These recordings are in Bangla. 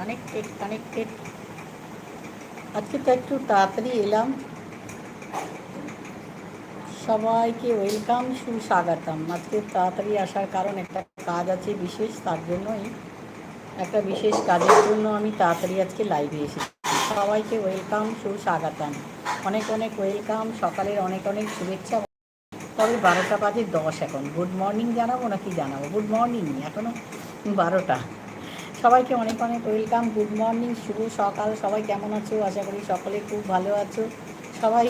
কানেক্টেড কানেক্টেড আজকে তো একটু তাড়াতাড়ি এলাম। সবাইকে ওয়েলকাম, সুস্বাগতম। আজকে তাড়াতাড়ি আসার কারণ একটা কাজ আছে বিশেষ, তার জন্যই একটা বিশেষ কাজের জন্য আমি তাড়াতাড়ি আজকে লাইভে এসেছি। সবাইকে ওয়েলকাম, সুস্বাগতম। অনেক অনেক ওয়েলকাম, সকালের অনেক অনেক শুভেচ্ছা। তবে বারোটা বাজে দশ এখন। গুড মর্নিং জানাব নাকি জানাব? গুড মর্নিং এখনও বারোটা। সবাইকে অনেক অনেক ওয়েলকাম, গুড মর্নিং, শুভ সকাল। সবাই কেমন আছো? আশা করি সকলে খুব ভালো আছো। সবাই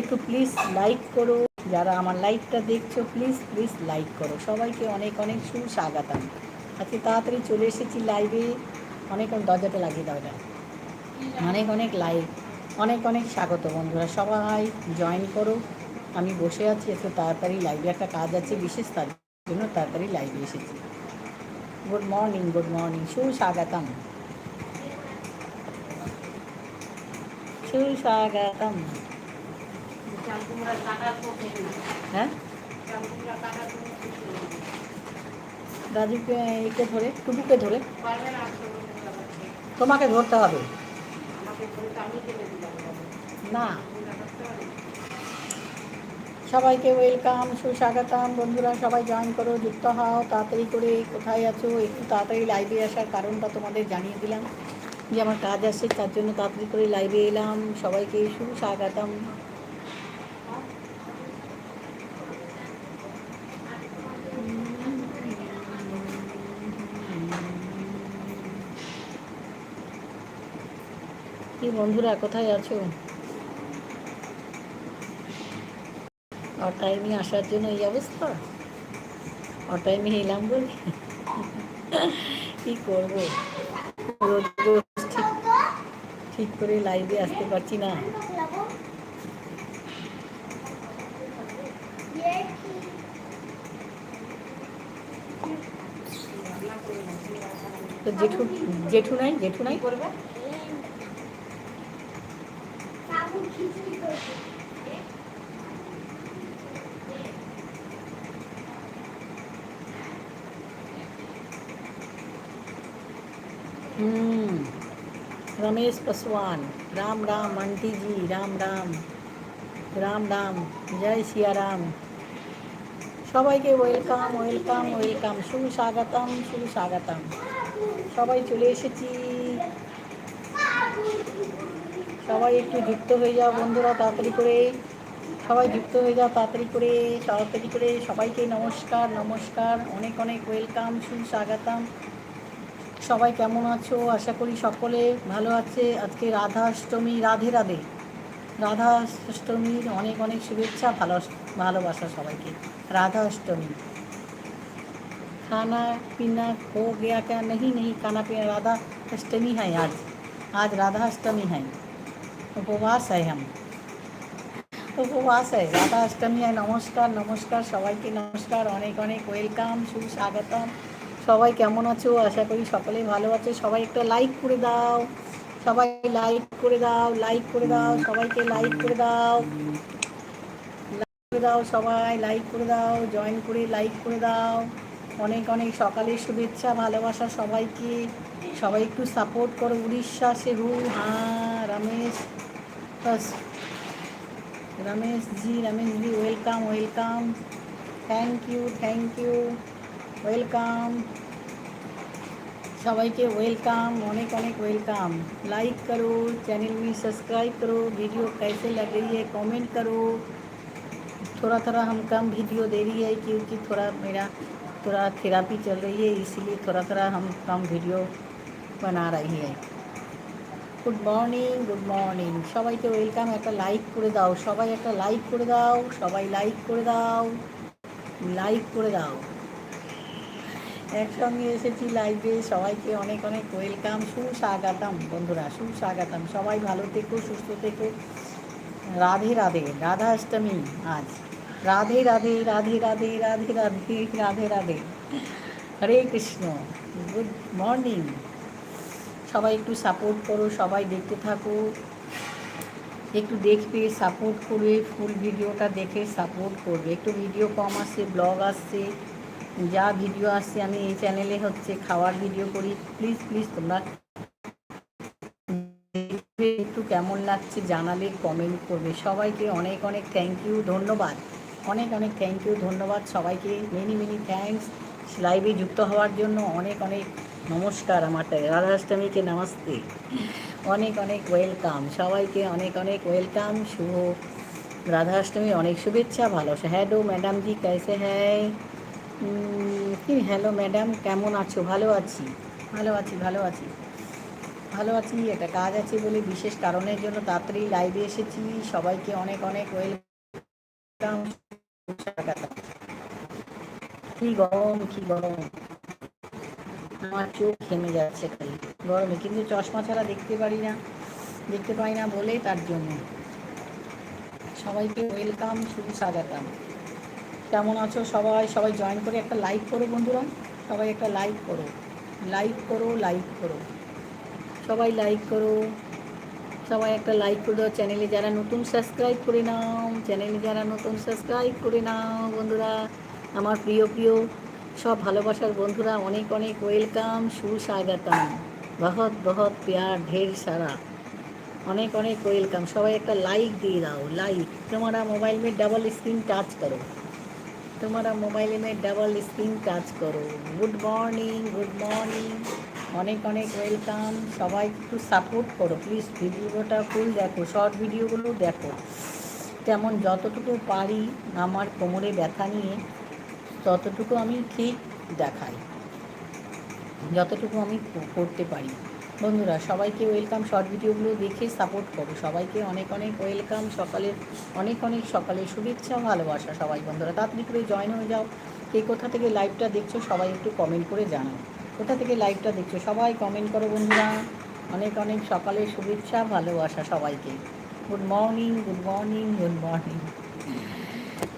একটু প্লিজ লাইক করো। যারা আমার লাইভটা দেখছ প্লিজ প্লিজ লাইক করো। সবাইকে অনেক অনেক সুস্বাগতম। আজকে তাড়াতাড়ি চলে এসেছি লাইভে অনেক অনেক দরজাটা লাগিয়ে দাও অনেক অনেক লাইভ অনেক অনেক স্বাগত বন্ধুরা। সবাই জয়েন করো। আমি বসে আছি এত তাড়াতাড়ি লাইভে একটা কাজ আছে, বিশেষ তার জন্য তাড়াতাড়ি লাইভে এসেছি। গুড মর্নিং গুড মর্নিং সুস্বাগতম সুস্বাগতম হ্যাঁ রাজুকে একে ধরে টুকুকে ধরে? তোমাকে ধরতে হবে। না। সবাইকে ওয়েলকাম, সুস্বাগতম। বন্ধুরা, সবাই জয়েন করো, যুক্ত হও, তাড়াতাড়ি করে কোথায় আছো? একটু তাড়াতাড়ি লাইভে আসার কারণটা তোমাদের জানিয়ে দিলাম যে আমার কাজ আছে তার জন্য তাড়াতাড়ি করে লাইভে এলাম। সবাইকে সুস্বাগতম। কি বন্ধুরা, কোথায় আছো? অটাইমে আসার জন্য এই অবস্থা। অটাইমে এলাম বলে। কি করব? রোজ রোজ ঠিক ঠিক করে লাইভে আসতে পারছি না। তো জেঠু জেঠু নাই জেঠু নাই? করবে। रमेश पासवान राम राम आंटी जी राम राम রাম রাম জয় সিয়ারাম সবাইকে ওয়েলকাম ওয়েলকাম ওয়েলকাম সুস্বাগতম সুস্বাগতম সবাই চলে এসেছি সবাই একটু যুক্ত হয়ে যাও বন্ধুরা তাড়াতাড়ি করে সবাই যুক্ত হয়ে যাও তাড়াতাড়ি করে তাড়াতাড়ি করে সবাইকে নমস্কার নমস্কার অনেক অনেক ওয়েলকাম সুস্বাগতম সবাই কেমন আছো আশা করি সকলে ভালো আছে আজকে রাধা অষ্টমী রাধে রাধে রাধা অষ্টমীর অনেক অনেক শুভেচ্ছা ভালো ভালোবাসা সবাইকে রাধা অষ্টমী खाना पीना हो गया क्या नहीं नहीं खाना पीना राधा अष्टमी है आज आज राधा अष्टमी है उपवास है हम উপবাস হয় রাধা অষ্টমী হয় নমস্কার নমস্কার সবাইকে নমস্কার অনেক অনেক ওয়েলকাম সুস্বাগতম সবাই কেমন আছো? আশা করি সকলে ভালো আছে। সবাই একটা লাইক করে দাও। সবাই লাইক করে দাও লাইক করে দাও। সবাইকে লাইক করে দাও। লাইক করে দাও সবাই লাইক করে দাও জয়েন করে লাইক করে দাও। অনেক অনেক সকালের শুভেচ্ছা, ভালোবাসা সবাইকে। সবাই একটু সাপোর্ট করো উড়িষ্যা, সে হু হ্যাঁ Ramesh. Ramesh ji Ramesh ji welcome welcome thank you thank you welcome सबाई के वेलकाम अनेक अनेक वेलकाम लाइक करो चैनल में सब्सक्राइब करो वीडियो कैसे लग रही है कमेंट करो. थोड़ा थोड़ा हम कम वीडियो दे रही है क्योंकि थोड़ा मेरा, थोड़ा थेरापी चल रही है, इसीलिए थोड़ा थोड़ा हम कम वीडियो बना रही है. गुड मॉर्निंग गुड मॉर्निंग सबाई के वेलकाम एक लाइक कर दाओ. सबाई एक लाइक कर दाओ. सबाई लाइक कर दाओ. लाइक कर दाओ। একসঙ্গে এসেছি লাইভে সবাইকে অনেক অনেক ওয়েলকাম সুস্বাগতম। বন্ধুরা, সুস্বাগতম। সবাই ভালো থেকো, সুস্থ থেকো। রাধে রাধে। রাধা অষ্টমী আজ। রাধে রাধে রাধে রাধে রাধে রাধে রাধে রাধে। হরে কৃষ্ণ। গুড মর্নিং সবাই একটু সাপোর্ট করো, সবাই দেখতে থাকো। একটু দেখবে সাপোর্ট করবে ফুল ভিডিওটা দেখে সাপোর্ট করবে। একটু ভিডিও কম আসছে ব্লগ আসছে। যা ভিডিও আসছে, আমি এই চ্যানেলে হচ্ছে খাওয়ার ভিডিও করি। প্লিজ প্লিজ তোমরা একটু কেমন লাগছে জানালে কমেন্ট করবে। সবাইকে অনেক অনেক থ্যাংক ইউ ধন্যবাদ। অনেক অনেক থ্যাংক ইউ ধন্যবাদ সবাইকে। মেনি মেনি থ্যাঙ্কস লাইভে যুক্ত হওয়ার জন্য অনেক অনেক নমস্কার আমার রাধাষ্টমীকে নমস্তে। অনেক অনেক ওয়েলকাম সবাইকে অনেক অনেক ওয়েলকাম শুভ রাধাষ্টমী, অনেক শুভেচ্ছা, ভালোবাসা। হ্যালো ম্যাডাম জি, কেসে হ্যাঁ কি হ্যালো ম্যাডাম কেমন আছো? ভালো আছি। ভালো আছি ভালো আছি। ভালো আছি একটা কাজ আছে বলে বিশেষ কারণের জন্য তাড়াতাড়ি লাইভে এসেছি। সবাইকে অনেক অনেক ওয়েলকাম কি গরম কি গরম। আমার চোখ থেমে যাচ্ছে খালি গরমে কিন্তু চশমা ছাড়া দেখতে পারি না দেখতে পাই না বলে তার জন্য। সবাইকে ওয়েলকাম শুধু স্বাগতম। কেমন আছো সবাই? সবাই জয়েন করে একটা লাইক করো বন্ধুরা। সবাই একটা লাইক করো। লাইক করো লাইক করো। সবাই লাইক করো। সবাই একটা লাইক করে দাও চ্যানেলে যারা নতুন সাবস্ক্রাইব করে নাও চ্যানেলে যারা নতুন সাবস্ক্রাইব করে নাও বন্ধুরা। আমার প্রিয় প্রিয়, সব ভালোবাসার বন্ধুরা, অনেক অনেক ওয়েলকাম সুস্বাগতম। বহৎ বহৎ প্যার, ঢের সারা। অনেক অনেক ওয়েলকাম সবাই একটা লাইক দিয়ে দাও লাইক তোমারা মোবাইল মে ডাবল স্ক্রিন টাচ করো। তোমরা মোবাইলে মেয়ে ডাবল স্ক্রিন কাজ করো। Good morning good morning. অনেক অনেক ওয়েলকাম। সবাই একটু সাপোর্ট করো। প্লিজ ভিডিওটা ফুল দেখো, শর্ট ভিডিওগুলো দেখো। তেমন যতটুকু পারি আমার কোমরে ব্যথা নিয়ে ততটুকু আমি ঠিক দেখাই। যতটুকু আমি করতে পারি। বন্ধুরা, সবাইকে ওয়েলকাম শর্ট ভিডিওগুলো দেখে সাপোর্ট করো। সবাইকে অনেক অনেক ওয়েলকাম সকালে অনেক অনেক সকালে শুভেচ্ছা ভালোবাসা সবাই বন্ধুরা। তাড়াতাড়ি করে জয়েন হয়ে যাও। কে কোথা থেকে লাইভটা দেখছ সবাই একটু কমেন্ট করে জানাও। কোথা থেকে লাইভটা দেখছ সবাই কমেন্ট করো বন্ধুরা। অনেক অনেক সকালে শুভেচ্ছা, ভালোবাসা সবাইকে। Good morning good morning good morning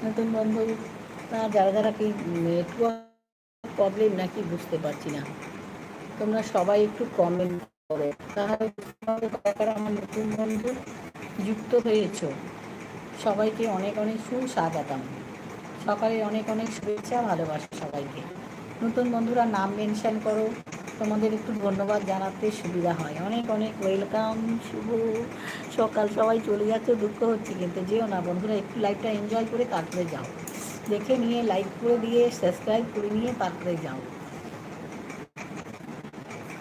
নতুন বন্ধু যারা যারা কি নেটওয়ার্ক প্রবলেম নাকি বুঝতে পারছি না। তোমরা সবাই একটু কমেন্ট করো। তাহলে আমার নতুন বন্ধু যুক্ত হয়েছ। সবাইকে অনেক অনেক সুস্বাগতম। সকালে অনেক অনেক শুভেচ্ছা, ভালোবাসা সবাইকে। নতুন বন্ধুরা নাম মেনশন করো। তোমাদের একটু ধন্যবাদ জানাতে সুবিধা হয়। অনেক অনেক ওয়েলকাম শুভ সকাল। সবাই চলে যাচ্ছে, দুঃখ হচ্ছে, কিন্তু যেও না বন্ধুরা, একটু লাইফটা এনজয় করে তারপরে যাও। দেখে নিয়ে লাইক করে দিয়ে সাবস্ক্রাইব করে নিয়ে তারপরে যাও।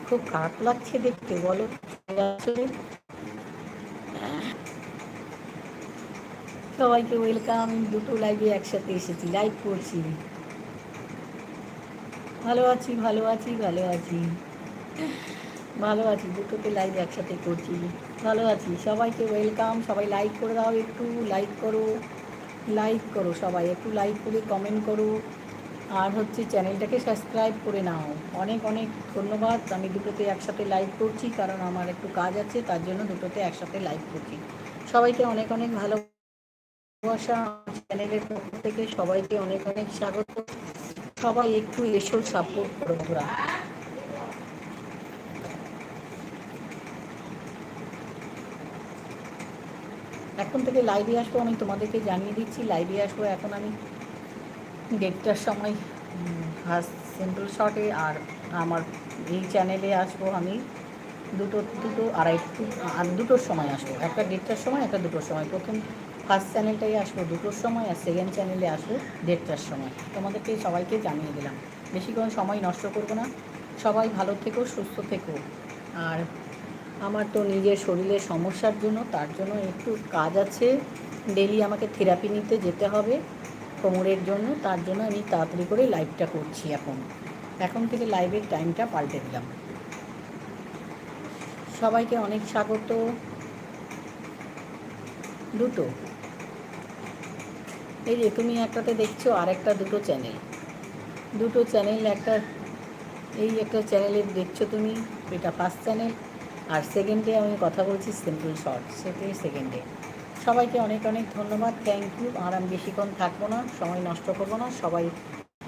খুব খারাপ লাগছে দেখতে, বলো। সবাইকে ওয়েলকাম দুটো লাইভে একসাথে এসেছি লাইভ করছি। ভালো আছি ভালো আছি ভালো আছি। ভালো আছি, দুটোতে লাইভ একসাথে করছি। ভালো আছি, সবাইকে ওয়েলকাম সবাই লাইক করে দাও একটু লাইক করো। লাইক করো সবাই, একটু লাইক করে কমেন্ট করো। আর হচ্ছে চ্যানেলটাকে সাবস্ক্রাইব করে নাও। অনেক অনেক ধন্যবাদ। আমি দুটোতে একসাথে লাইভ করছি, কারণ আমার একটু কাজ আছে, তার জন্য দুটোতে একসাথে লাইভ করছি। সবাইকে অনেক অনেক ভালোবাসা। চ্যানেলের পক্ষ থেকে সবাইকে অনেক অনেক স্বাগত। সবাই একটু এসো সাপোর্ট করো ওরা এখন থেকে লাইভে আসব, আমি তোমাদেরকে জানিয়ে দিচ্ছি লাইভে আসব। এখন আমি দেড়টার সময় ফার্স্ট সিম্পল শটে আর আমার এই চ্যানেলে আসব আমি। দুটো দুটো, আড়াই, আর দুটোর সময় আসব। একটা দেড়টার সময়, একটা দুটোর সময়। প্রথম ফার্স্ট চ্যানেলটাই আসব দুটোর সময়, আর সেকেন্ড চ্যানেলে আসব দেড়টার সময়। তোমাদেরকে সবাইকে জানিয়ে দিলাম। বেশি কোনো সময় নষ্ট করব না। সবাই ভালো থেকো, সুস্থ থেকো। আর আমার তো নিজের শরীরের সমস্যার জন্য, তার জন্য একটু কাজ আছে। ডেলি আমাকে থেরাপি নিতে যেতে হবে। কোমরের জন্য, তার জন্য আমি তাড়াতাড়ি করে লাইভটা করছি এখন। এখন থেকে লাইভের টাইমটা পাল্টে দিলাম। সবাইকে অনেক স্বাগত। দুটো। এই যে তুমি একটাতে দেখছ, আর একটা দুটো চ্যানেল দুটো চ্যানেল একটা, এই একটা চ্যানেলে দেখছ তুমি, এটা ফার্স্ট চ্যানেল আর সেকেন্ডে আমি কথা বলছি সিম্পল শর্ট সেটাই সেকেন্ডে সবাইকে অনেক অনেক ধন্যবাদ। থ্যাংক ইউ আর আমি বেশিক্ষণ থাকব না, সময় নষ্ট করব না। সবাই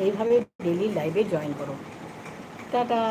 এইভাবে ডেলি লাইভে জয়েন করো। টাটা!